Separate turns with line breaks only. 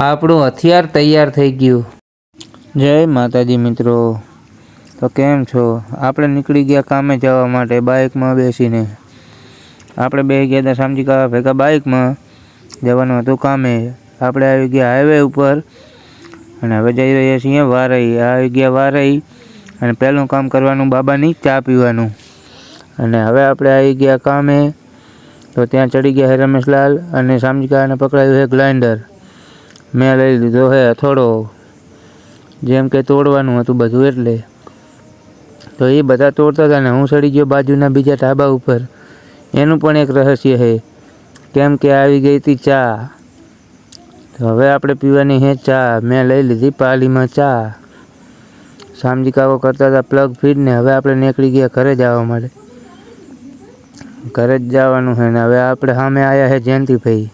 આપણું હથિયાર તૈયાર થઈ ગયું. જય માતાજી મિત્રો. તો કેમ છો? આપણે નીકળી ગયા કામે જવા માટે બાઇકમાં બેસીને. આપણે બે ગયા હતા શામજી કાકા ભેગા બાઇકમાં. જવાનું હતું કામે. આપણે આવી ગયા હાઈવે ઉપર. અને હવે જઈ રહ્યા છીએ વારઈ. આવી ગયા વારઈ અને પહેલું કામ કરવાનું બાબાની ચા પીવાનું. અને હવે આપણે આવી ગયા કામે. તો ત્યાં ચડી ગયા હે રમેશલાલ અને શામજી કાકાને પકડાયું છે ગ્લાઇન્ડર. મેં લઈ લીધો હે થોડો. જેમ કે તોડવાનું હતું બધું એટલે. તો એ બધા તોડતા હતા ને હું સડી ગયો બાજુના બીજા ઢાબા ઉપર. એનું પણ એક રહસ્ય છે કેમ કે આવી ગઈ હતી ચા. તો હવે આપણે પીવાની હે ચા. મેં લઈ લીધી પાલીમાં ચા. શામજી કાકો કરતા હતા પ્લગ ફીડને હવે આપણે નીકળી ગયા ઘરે જવા માટે. ઘરે જ જવાનું છે ને. હવે આપણે સામે આવ્યા છે જયંતિભાઈ.